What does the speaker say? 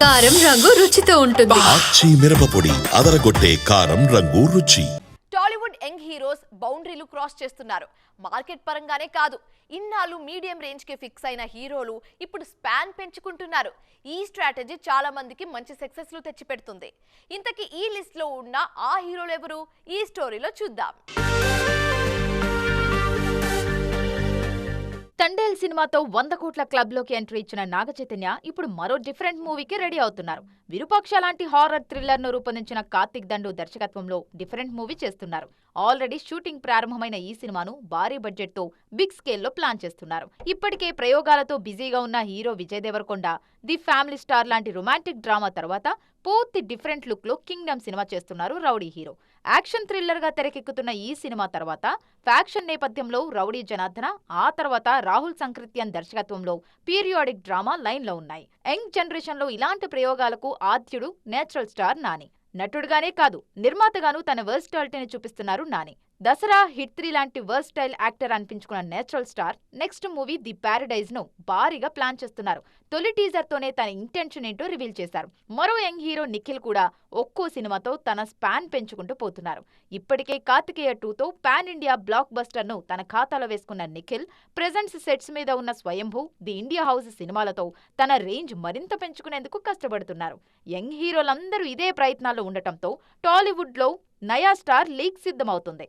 కారం రంగు రుచితో ఉంటుంది. ఆచి మిరపపొడి అదరగొట్టే కారం రంగు రుచి. టాలీవుడ్ యంగ్ హీరోస్ బౌండరీలు క్రాస్ చేస్తున్నారు. మార్కెట్ పరంగానే కాదు ఇన్నాళ్ళు మీడియం రేంజ్కి ఫిక్స్ అయిన హీరోలు ఇప్పుడు స్పాన్ పెంచుకుంటున్నారు. ఈ స్ట్రాటజీ చాలా మందికి మంచి సక్సెస్లు తెచ్చిపెడుతుంది. ఇంతకీ ఈ లిస్ట్లో ఉన్న ఆ హీరోలు ఎవరు? ఈ స్టోరీలో చూద్దాం. తండేల్ సినిమాతో వంద కోట్ల క్లబ్లోకి ఎంట్రీ ఇచ్చిన నాగ చైతన్య ఇప్పుడు మరో డిఫరెంట్ మూవీకి రెడీ అవుతున్నారు. విరూపాక్ష లాంటి హారర్ థ్రిల్లర్ను రూపొందించిన కార్తిక్ దండు దర్శకత్వంలో డిఫరెంట్ మూవీ చేస్తున్నారు. ఆల్రెడీ షూటింగ్ ప్రారంభమైన ఈ సినిమాను భారీ బడ్జెట్తో బిగ్ స్కేల్లో ప్లాన్ చేస్తున్నారు. ఇప్పటికే ప్రయోగాలతో బిజీగా ఉన్న hero Vijay Deverakonda the family star లాంటి రొమాంటిక్ డ్రామా తర్వాత పూర్తి డిఫరెంట్ లుక్లో కింగ్డమ్ సినిమా చేస్తున్నారు రౌడీ హీరో. యాక్షన్ థ్రిల్లర్గా తెరకెక్కుతున్న ఈ సినిమా తర్వాత ఫ్యాక్షన్ నేపథ్యంలో రౌడీ జనార్దన ఆ తర్వాత రాహుల్ సంకృత్యన్ దర్శకత్వంలో పీరియాడిక్ డ్రామా లైన్లో ఉన్నాయి. యంగ్ జనరేషన్లో ఇలాంటి ప్రయోగాలకు ఆద్యుడు నేచురల్ స్టార్ నాని. నటుడుగానే కాదు నిర్మాతగాను తన వర్స్టాలిటీని చూపిస్తున్నారు నాని. దసరా హిట్ త్రీ లాంటి versatile actor అనిపించుకున్న natural star next movie the ప్యారడైజ్ను భారీగా ప్లాన్ చేస్తున్నారు. తొలి టీజర్ తోనే తన ఇంటెన్షన్ ఏంటో రివీల్ చేశారు. మరో యంగ్ హీరో నిఖిల్ కూడా ఒక్కో సినిమాతో తన స్పాన్ పెంచుకుంటూ పోతున్నారు. ఇప్పటికే కార్తికేయ టూతో పాన్ ఇండియా బ్లాక్ బస్టర్ను తన ఖాతాలో వేసుకున్న నిఖిల్ ప్రెజెంట్స్ సెట్స్ మీద ఉన్న స్వయంభూ ది ఇండియా హౌస్ సినిమాలతో తన రేంజ్ మరింత పెంచుకునేందుకు కష్టపడుతున్నారు. యంగ్ హీరోలందరూ ఇదే ప్రయత్నాల్లో ఉండటంతో టాలీవుడ్లో నయా స్టార్ లీక్ సిద్ధమవుతుంది.